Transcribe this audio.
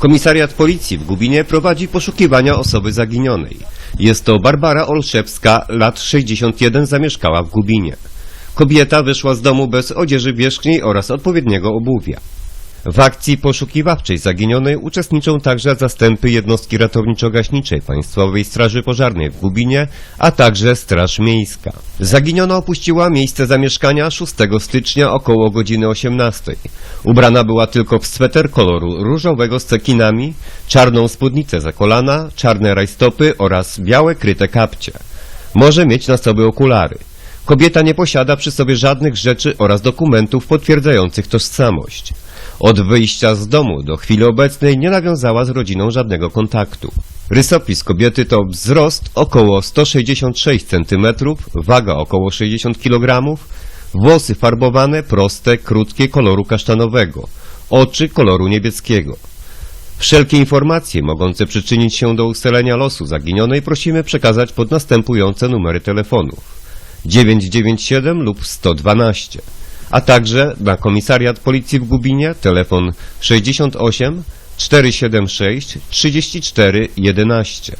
Komisariat Policji w Gubinie prowadzi poszukiwania osoby zaginionej. Jest to Barbara Olszewska, lat 61, zamieszkała w Gubinie. Kobieta wyszła z domu bez odzieży wierzchniej oraz odpowiedniego obuwia. W akcji poszukiwawczej zaginionej uczestniczą także zastępy jednostki ratowniczo-gaśniczej Państwowej Straży Pożarnej w Gubinie, a także Straż Miejska. Zaginiona opuściła miejsce zamieszkania 6 stycznia około godziny 18. Ubrana była tylko w sweter koloru różowego z cekinami, czarną spódnicę za kolana, czarne rajstopy oraz białe kryte kapcie. Może mieć na sobie okulary. Kobieta nie posiada przy sobie żadnych rzeczy oraz dokumentów potwierdzających tożsamość. Od wyjścia z domu do chwili obecnej nie nawiązała z rodziną żadnego kontaktu. Rysopis kobiety to wzrost około 166 cm, waga około 60 kg, włosy farbowane, proste, krótkie, koloru kasztanowego, oczy koloru niebieskiego. Wszelkie informacje mogące przyczynić się do ustalenia losu zaginionej prosimy przekazać pod następujące numery telefonów 997 lub 112, a także na Komisariat Policji w Gubinie telefon 68 476 34 11.